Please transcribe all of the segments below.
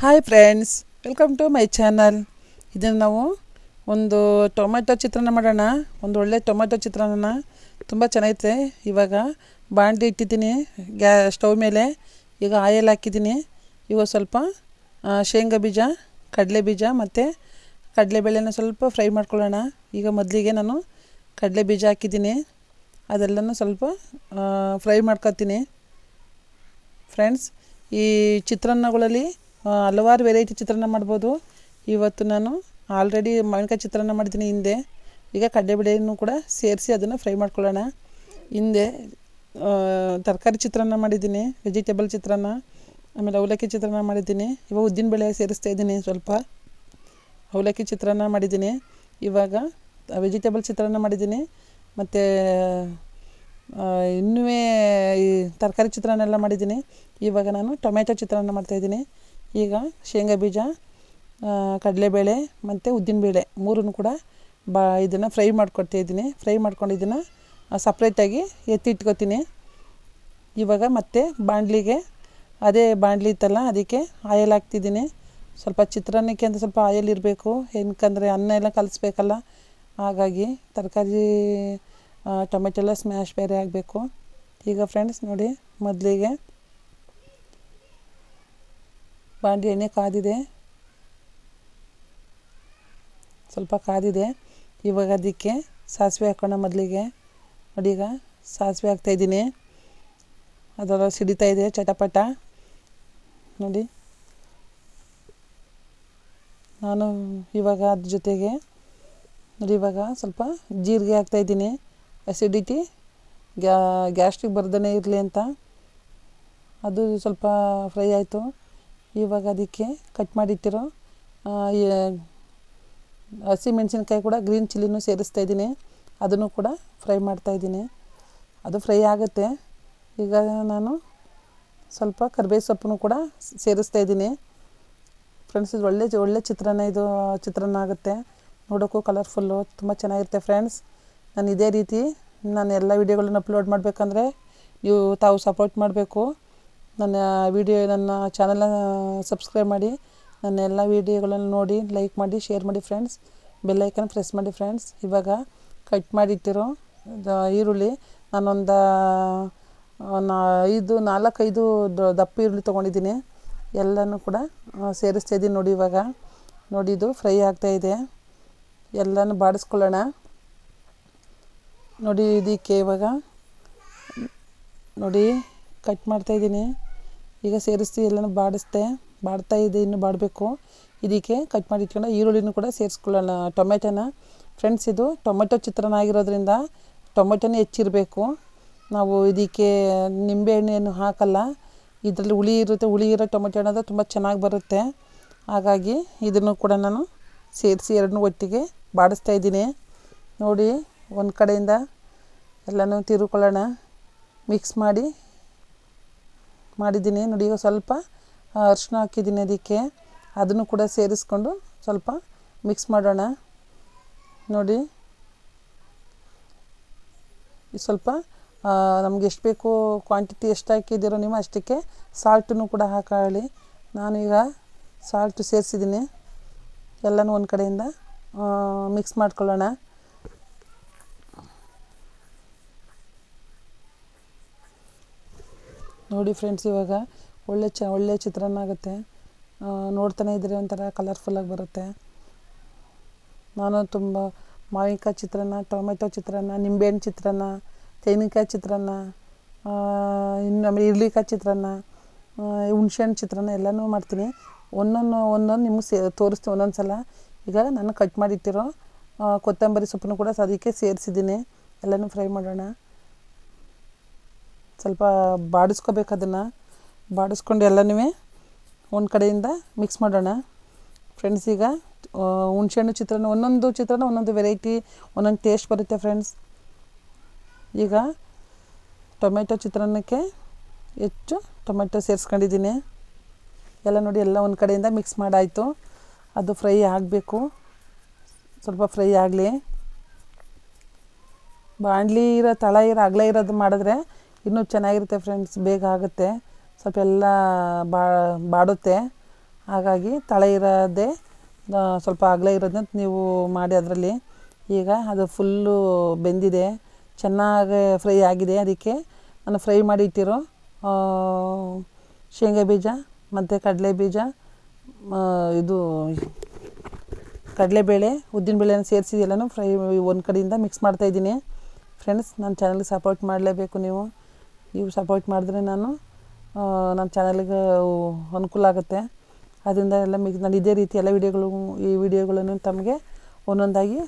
Hi friends welcome to my channel ಇದನ್ನು ನಾವು ಒಂದು ಟೊಮೆಟೊ ಚಿತ್ರಾನ್ನ ಮಾಡೋಣ. ಒಂದು ಒಳ್ಳೆ ಟೊಮೆಟೊ ಚಿತ್ರಾನ್ನ ತುಂಬ ಚೆನ್ನಾಗೈತೆ. ಇವಾಗ ಬಾಂಡ್ಲಿ ಇಟ್ಟಿದ್ದೀನಿ. ಗ್ಯಾ, ಸ್ಟವ್ ಮೇಲೆ. ಈಗ ಆಯಲ್ ಹಾಕಿದ್ದೀನಿ. ಇವಾಗ ಸ್ವಲ್ಪ ಶೇಂಗಾ ಬೀಜ, ಕಡಲೆ ಬೀಜ ಮತ್ತು ಕಡಲೆಬೇಳೆನ ಸ್ವಲ್ಪ ಫ್ರೈ ಮಾಡ್ಕೊಳ್ಳೋಣ. ಈಗ ಮೊದಲಿಗೆ ನಾನು ಕಡಲೆ ಬೀಜ ಹಾಕಿದ್ದೀನಿ. ಅದೆಲ್ಲನೂ ಸ್ವಲ್ಪ ಫ್ರೈ ಮಾಡ್ಕೊತೀನಿ. ಫ್ರೆಂಡ್ಸ್ ಈ ಚಿತ್ರಾನ್ನಗಳಲ್ಲಿ ಹಲವಾರು ವೆರೈಟಿ ಚಿತ್ರಾನ್ನ ಮಾಡ್ಬೋದು. ಇವತ್ತು ನಾನು ಆಲ್ರೆಡಿ ಮಾವಿನಕಾಯಿ ಚಿತ್ರಾನ್ನ ಮಾಡಿದ್ದೀನಿ ಹಿಂದೆ. ಈಗ ಕಡಲೆಬೇಳೆಯನ್ನು ಕೂಡ ಸೇರಿಸಿ ಅದನ್ನು ಫ್ರೈ ಮಾಡ್ಕೊಳ್ಳೋಣ. ಹಿಂದೆ ತರಕಾರಿ ಚಿತ್ರಾನ್ನ ಮಾಡಿದ್ದೀನಿ ವೆಜಿಟೇಬಲ್ ಚಿತ್ರಾನ್ನ, ಆಮೇಲೆ ಅವಲಕ್ಕಿ ಚಿತ್ರಾನ್ನ ಮಾಡಿದ್ದೀನಿ. ಇವಾಗ ಉದ್ದಿನ ಬೇಳೆ ಸೇರಿಸ್ತಾ ಇದ್ದೀನಿ ಸ್ವಲ್ಪ. ಅವಲಕ್ಕಿ ಚಿತ್ರಾನ್ನ ಮಾಡಿದ್ದೀನಿ. ಇವಾಗ ವೆಜಿಟೇಬಲ್ ಚಿತ್ರಾನ್ನ ಮಾಡಿದ್ದೀನಿ. ಮತ್ತು ಇನ್ನೂ ಈ ತರಕಾರಿ ಚಿತ್ರಾನ್ನ ಎಲ್ಲ ಮಾಡಿದ್ದೀನಿ. ಇವಾಗ ನಾನು ಟೊಮೆಟೊ ಚಿತ್ರಾನ್ನ ಮಾಡ್ತಾಯಿದ್ದೀನಿ ಈಗ ಶೇಂಗಾ ಬೀಜ ಕಡಲೆಬೇಳೆ ಮತ್ತು ಉದ್ದಿನಬೇಳೆ ಮೂರನ್ನು ಕೂಡ ಬಾ, ಇದನ್ನು ಫ್ರೈ ಮಾಡ್ಕೊಡ್ತಾ ಇದ್ದೀನಿ. ಫ್ರೈ ಮಾಡ್ಕೊಂಡು ಇದನ್ನು ಸಪ್ರೇಟಾಗಿ ಎತ್ತಿಟ್ಕೊತೀನಿ ಇವಾಗ ಮತ್ತೆ ಬಾಣಲಿಗೆ, ಅದೇ ಬಾಣಲಿ ಇತ್ತಲ್ಲ, ಅದಕ್ಕೆ ಆಯಲ್ ಹಾಕ್ತಿದ್ದೀನಿ. ಸ್ವಲ್ಪ ಚಿತ್ರಾನ್ನಕ್ಕೆ ಅಂತ ಸ್ವಲ್ಪ ಆಯಲ್ ಇರಬೇಕು. ಏನಕ್ಕಂದರೆ ಅನ್ನ ಎಲ್ಲ ಕಲಿಸ್ಬೇಕಲ್ಲ, ಹಾಗಾಗಿ ತರಕಾರಿ ಟೊಮೆಟೊ ಎಲ್ಲ ಸ್ಮ್ಯಾಶ್ ಬೇರೆ ಆಗಬೇಕು. ಈಗ ಫ್ರೆಂಡ್ಸ್ ನೋಡಿ, ಮೊದಲಿಗೆ ಬಾಂಡಿ ಎಣ್ಣೆ ಕಾದಿದೆ. ಸ್ವಲ್ಪ ಕಾದಿದೆ. ಇವಾಗ ಅದಕ್ಕೆ ಸಾಸಿವೆ ಹಾಕೋಣ ಮೊದಲಿಗೆ. ನೋಡಿ ಈಗ ಸಾಸಿವೆ ಹಾಕ್ತಾಯಿದ್ದೀನಿ ಅದೆಲ್ಲ ಸಿಡಿತಾ ಇದೆ ಚಟಪಟ. ನೋಡಿ. ನಾನು ಇವಾಗ ಅದ್ರ ಜೊತೆಗೆ ನೋಡಿ ಇವಾಗ ಸ್ವಲ್ಪ ಜೀರಿಗೆ ಹಾಕ್ತಾಯಿದ್ದೀನಿ ಅಸಿಡಿಟಿ ಗ್ಯಾ, ಗ್ಯಾಸ್ಟ್ರಿಕ್ ಬರ್ದೇ ಇರಲಿ ಅಂತ. ಅದು ಸ್ವಲ್ಪ ಫ್ರೈ ಆಯಿತು. ಇವಾಗ ಅದಕ್ಕೆ ಕಟ್ ಮಾಡಿಟ್ಟಿರೋ ಹಸಿಮೆಣಸಿನ್ಕಾಯಿ ಕೂಡ ಗ್ರೀನ್ ಚಿಲ್ಲಿನೂ ಸೇರಿಸ್ತಾ ಇದ್ದೀನಿ. ಅದನ್ನು ಕೂಡ ಫ್ರೈ ಮಾಡ್ತಾಯಿದ್ದೀನಿ ಅದು ಫ್ರೈ ಆಗುತ್ತೆ. ಈಗ ನಾನು ಸ್ವಲ್ಪ ಕರಿಬೇವು ಸೊಪ್ಪನ್ನು ಕೂಡ ಸೇರಿಸ್ತಾ ಇದ್ದೀನಿ. ಫ್ರೆಂಡ್ಸ್ ಇದು ಒಳ್ಳೆ ಒಳ್ಳೆ ಚಿತ್ರಾನ್ನ, ಇದು ಚಿತ್ರಾನ್ನ ಆಗುತ್ತೆ. ನೋಡೋಕ್ಕೂ ಕಲರ್ಫುಲ್ಲು ತುಂಬ ಚೆನ್ನಾಗಿರುತ್ತೆ ಫ್ರೆಂಡ್ಸ್ ನಾನು ಇದೇ ರೀತಿ ನಾನು ಎಲ್ಲ ವೀಡಿಯೋಗಳನ್ನ ಅಪ್ಲೋಡ್ ಮಾಡಬೇಕಂದ್ರೆ ನೀವು ತಾವು ಸಪೋರ್ಟ್ ಮಾಡಬೇಕು. ನನ್ನ ವೀಡಿಯೋ ನನ್ನ ಚಾನಲ್ನ ಸಬ್ಸ್ಕ್ರೈಬ್ ಮಾಡಿ, ನನ್ನ ಎಲ್ಲ ವೀಡಿಯೋಗಳನ್ನು ನೋಡಿ ಲೈಕ್ ಮಾಡಿ ಶೇರ್ ಮಾಡಿ ಫ್ರೆಂಡ್ಸ್ ಬೆಲ್ಲೈಕನ್ ಪ್ರೆಸ್ ಮಾಡಿ ಫ್ರೆಂಡ್ಸ್ ಇವಾಗ ಕಟ್ ಮಾಡಿಟ್ಟಿರೋ ಈರುಳ್ಳಿ, ನಾನೊಂದು ನಾ ಐದು, ನಾಲ್ಕೈದು ದಪ್ಪ ಈರುಳ್ಳಿ ತೊಗೊಂಡಿದ್ದೀನಿ. ಎಲ್ಲನೂ ಕೂಡ ಸೇರಿಸ್ತಾ ಇದ್ದೀನಿ ನೋಡಿ ಇವಾಗ. ನೋಡಿ ಇದು ಫ್ರೈ ಆಗ್ತಾಯಿದೆ ಎಲ್ಲನೂ ಬಾಡಿಸ್ಕೊಳ್ಳೋಣ. ನೋಡಿ ಇದಕ್ಕೆ ಇವಾಗ, ನೋಡಿ ಕಟ್ ಮಾಡ್ತಾಯಿದ್ದೀನಿ ಈಗ ಸೇರಿಸಿ ಎಲ್ಲನೂ ಬಾಡಿಸ್ದೆ ಬಾಡ್ತಾ ಇದೆ, ಇನ್ನು ಬಾಡಬೇಕು. ಇದಕ್ಕೆ ಕಟ್ ಮಾಡಿ ಇಟ್ಕೊಂಡು ಈರುಳ್ಳಿನೂ ಕೂಡ ಸೇರಿಸ್ಕೊಳ್ಳೋಣ. ಟೊಮೆಟೊನ ಫ್ರೆಂಡ್ಸ್ ಇದು ಟೊಮೆಟೊ ಚಿತ್ರಾನ್ನ ಆಗಿರೋದ್ರಿಂದ ಟೊಮೆಟೊನೇ ಹೆಚ್ಚಿರಬೇಕು. ನಾವು ಇದಕ್ಕೆ ನಿಂಬೆಹಣ್ಣೇನು ಹಾಕಲ್ಲ. ಇದರಲ್ಲಿ ಹುಳಿ ಇರುತ್ತೆ, ಹುಳಿ ಇರೋ ಟೊಮೆಟೊ ಹಣ್ಣು ತುಂಬ ಚೆನ್ನಾಗಿ ಬರುತ್ತೆ. ಹಾಗಾಗಿ ಇದನ್ನು ಕೂಡ ನಾನು ಸೇರಿಸಿ ಎರಡನ್ನೂ ಒಟ್ಟಿಗೆ ಬಾಡಿಸ್ತಾ ಇದ್ದೀನಿ. ನೋಡಿ, ಒಂದು ಕಡೆಯಿಂದ ಎಲ್ಲನೂ ತಿರುಕೊಳ್ಳೋಣ. ಮಿಕ್ಸ್ ಮಾಡಿ ಮಾಡಿದ್ದೀನಿ. ನೋಡಿ ಈಗ ಸ್ವಲ್ಪ ಅರಿಶಿನ ಹಾಕಿದ್ದೀನಿ ಅದಕ್ಕೆ. ಅದನ್ನು ಕೂಡ ಸೇರಿಸ್ಕೊಂಡು ಸ್ವಲ್ಪ ಮಿಕ್ಸ್ ಮಾಡೋಣ. ನೋಡಿ. ಸ್ವಲ್ಪ ನಮ್ಗೆ ಎಷ್ಟು ಬೇಕು ಕ್ವಾಂಟಿಟಿ ಎಷ್ಟು ಹಾಕಿದ್ದೀರೋ ನೀವು ಅಷ್ಟಕ್ಕೆ ಸಾಲ್ಟನ್ನು ಕೂಡ ಹಾಕೊಳ್ಳಿ. ನಾನೀಗ ಸಾಲ್ಟು ಸೇರಿಸಿದ್ದೀನಿ. ಎಲ್ಲನೂ ಒಂದು ಕಡೆಯಿಂದ ಮಿಕ್ಸ್ ಮಾಡ್ಕೊಳ್ಳೋಣ. ನೋಡಿ ಫ್ರೆಂಡ್ಸ್ ಇವಾಗ ಒಳ್ಳೆ ಚ ಒಳ್ಳೆ ಚಿತ್ರಾನ್ನ ಆಗುತ್ತೆ. ನೋಡ್ತಾನೆ ಇದ್ದರೆ ಒಂಥರ ಕಲರ್ಫುಲ್ಲಾಗಿ ಬರುತ್ತೆ. ನಾನು ತುಂಬ ಮಾವಿನಕಾಯಿ ಚಿತ್ರಾನ್ನ ಟೊಮೆಟೊ ಚಿತ್ರಾನ್ನ ನಿಂಬೆಹಣ್ಣು ಚಿತ್ರಾನ್ನ ತೆಂಗಿನಕಾಯಿ ಚಿತ್ರಾನ್ನ ಇನ್ನು ಆಮೇಲೆ ಇರ್ಲಿಕಾಯಿ ಚಿತ್ರಾನ್ನ ಹುಣ್ಸೆಹಣ್ಣು ಚಿತ್ರಾನ್ನ ಎಲ್ಲನೂ ಮಾಡ್ತೀನಿ. ಒಂದೊಂದು ಒಂದೊಂದು ನಿಮಗೆ ಸೇ ತೋರಿಸ್ತೀನಿ ಒಂದೊಂದು ಸಲ ಈಗ ನಾನು ಕಟ್ ಮಾಡಿಟ್ಟಿರೋ ಕೊತ್ತಂಬರಿ ಸೊಪ್ಪನ್ನು ಕೂಡ ಅದಕ್ಕೆ ಸೇರಿಸಿದ್ದೀನಿ. ಎಲ್ಲನೂ ಫ್ರೈ ಮಾಡೋಣ. ಸ್ವಲ್ಪ ಬಾಡಿಸ್ಕೋಬೇಕು ಅದನ್ನು. ಬಾಡಿಸ್ಕೊಂಡು ಎಲ್ಲನೂ ಒಂದು ಕಡೆಯಿಂದ ಮಿಕ್ಸ್ ಮಾಡೋಣ. ಫ್ರೆಂಡ್ಸ್ ಈಗ ಹುಣಸೆಹಣ್ಣು ಚಿತ್ರಾನ್ನ, ಒಂದೊಂದು ಚಿತ್ರಾನ್ನ, ಒಂದೊಂದು ವೆರೈಟಿ ಒಂದೊಂದು ಟೇಸ್ಟ್ ಬರುತ್ತೆ ಫ್ರೆಂಡ್ಸ್ ಈಗ ಟೊಮೆಟೊ ಚಿತ್ರಾನ್ನಕ್ಕೆ ಹೆಚ್ಚು ಟೊಮೆಟೊ ಸೇರಿಸ್ಕೊಂಡಿದ್ದೀನಿ. ಎಲ್ಲ ನೋಡಿ, ಎಲ್ಲ ಒಂದು ಕಡೆಯಿಂದ ಮಿಕ್ಸ್ ಮಾಡಾಯಿತು. ಅದು ಫ್ರೈ ಆಗಬೇಕು. ಸ್ವಲ್ಪ ಫ್ರೈ ಆಗಲಿ. ಬಾಣಲಿ ಇರೋ, ತಳ ಇರೋ, ಅಗಲ ಇರೋದು ಮಾಡಿದ್ರೆ ಇನ್ನೂ ಚೆನ್ನಾಗಿರುತ್ತೆ ಫ್ರೆಂಡ್ಸ್ ಬೇಗ ಆಗುತ್ತೆ. ಸ್ವಲ್ಪ ಎಲ್ಲ ಬಾಡುತ್ತೆ. ಹಾಗಾಗಿ ತಳೆ ಇರೋದೇ ಸ್ವಲ್ಪ ಅಗಲ ಇರೋದನ್ನ ನೀವು ಮಾಡಿ ಅದರಲ್ಲಿ. ಈಗ ಅದು ಫುಲ್ಲು ಬೆಂದಿದೆ. ಚೆನ್ನಾಗಿ ಫ್ರೈ ಆಗಿದೆ ಅದಕ್ಕೆ. ನಾನು ಫ್ರೈ ಮಾಡಿ ಇಟ್ಟಿರೋ ಶೇಂಗಾ ಬೀಜ, ಮತ್ತು ಕಡಲೆ ಬೀಜ ಇದು ಕಡಲೆಬೇಳೆ, ಉದ್ದಿನ ಬೇಳೆ ಎಲ್ಲನೂ ಫ್ರೈ ಒಂದು ಕಡೆಯಿಂದ ಮಿಕ್ಸ್ ಮಾಡ್ತಾಯಿದ್ದೀನಿ ಫ್ರೆಂಡ್ಸ್ ನನ್ನ ಚಾನಲ್ಗೆ ಸಪೋರ್ಟ್ ಮಾಡಲೇಬೇಕು ನೀವು. ನೀವು ಸಪೋರ್ಟ್ ಮಾಡಿದ್ರೆ ನಾನು ನನ್ನ ಚಾನಲ್ಗೆ ಅನುಕೂಲ ಆಗುತ್ತೆ. ಅದರಿಂದ ಎಲ್ಲ ಮಿಗ್, ನಾನು ಇದೇ ರೀತಿ ಎಲ್ಲ ವೀಡಿಯೋಗಳು ಈ ವಿಡಿಯೋಗಳನ್ನು ತಮಗೆ ಒಂದೊಂದಾಗಿ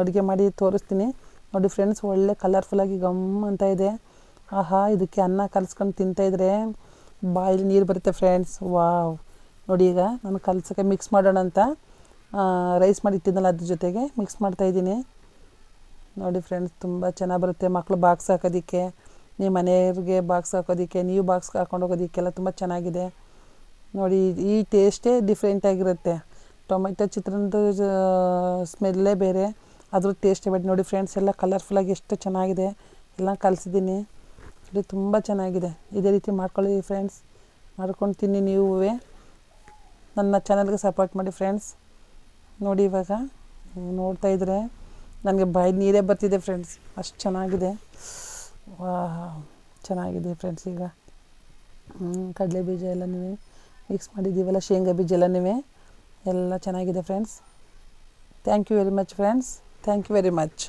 ಅಡುಗೆ ಮಾಡಿ ತೋರಿಸ್ತೀನಿ. ನೋಡಿ ಫ್ರೆಂಡ್ಸ್ ಒಳ್ಳೆ ಕಲರ್ಫುಲ್ಲಾಗಿ ಗಮ್ ಅಂತ ಇದೆ. ಆಹಾ, ಇದಕ್ಕೆ ಅನ್ನ ಕಲಿಸ್ಕೊಂಡು ತಿಂತಾಯಿದ್ರೆ ಬಾಯಲ್ಲಿ ನೀರು ಬರುತ್ತೆ ಫ್ರೆಂಡ್ಸ್ ವಾವ್. ನೋಡಿ ಈಗ ನಾನು ಕಲಸೋಕ್ಕೆ ಮಿಕ್ಸ್ ಮಾಡೋಣ ಅಂತ ರೈಸ್ ಮಾಡಿ ಇಟ್ಟಿದ್ದಲ್ಲ ಅದ್ರ ಜೊತೆಗೆ ಮಿಕ್ಸ್ ಮಾಡ್ತಾಯಿದ್ದೀನಿ ನೋಡಿ ಫ್ರೆಂಡ್ಸ್ ತುಂಬ ಚೆನ್ನಾಗಿ ಬರುತ್ತೆ. ಮಕ್ಕಳು ಬಾಕ್ಸ್ ಹಾಕೋದಕ್ಕೆ. ನೀವು ಮನೆಯವ್ರಿಗೆ ಬಾಕ್ಸ್ ಹಾಕೋದಕ್ಕೆ, ನೀವು ಬಾಕ್ಸ್ ಹಾಕೊಂಡು ಹೋಗೋದಕ್ಕೆಲ್ಲ ತುಂಬ ಚೆನ್ನಾಗಿದೆ. ನೋಡಿ, ಈ ಟೇಸ್ಟೇ ಡಿಫ್ರೆಂಟಾಗಿರುತ್ತೆ ಟೊಮೆಟೊ ಚಿತ್ರಾನ್ನದ ಸ್ಮೆಲ್ಲೇ ಬೇರೆ. ಅದ್ರ ಟೇಸ್ಟೇ ಬಟ್ ನೋಡಿ ಫ್ರೆಂಡ್ಸ್ ಎಲ್ಲ ಕಲರ್ಫುಲ್ಲಾಗಿ ಎಷ್ಟು ಚೆನ್ನಾಗಿದೆ. ಎಲ್ಲ ಕಲಿಸಿದ್ದೀನಿ. ನೋಡಿ, ತುಂಬ ಚೆನ್ನಾಗಿದೆ. ಇದೇ ರೀತಿ ಮಾಡ್ಕೊಳ್ಳಿ ಫ್ರೆಂಡ್ಸ್ ಮಾಡ್ಕೊಂಡು ತಿನ್ನಿ ನೀವು ನನ್ನ ಚಾನಲ್ಗೆ ಸಪೋರ್ಟ್ ಮಾಡಿ ಫ್ರೆಂಡ್ಸ್ ನೋಡಿ ಇವಾಗ ನೋಡ್ತಾ ಇದ್ರೆ, ನನಗೆ ಬಾಯಿ ನೀರೇ ಬರ್ತಿದೆ ಫ್ರೆಂಡ್ಸ್ ಅಷ್ಟು ಚೆನ್ನಾಗಿದೆ. ಚೆನ್ನಾಗಿದೆ ಫ್ರೆಂಡ್ಸ್ ಈಗ. ಕಡಲೆ ಬೀಜ ಎಲ್ಲನೂ ಮಿಕ್ಸ್ ಮಾಡಿದ್ದೀವಲ್ಲ, ಶೇಂಗಾ ಬೀಜ ಎಲ್ಲನೂ ಎಲ್ಲ ಚೆನ್ನಾಗಿದೆ friends thank you very much friends thank you very much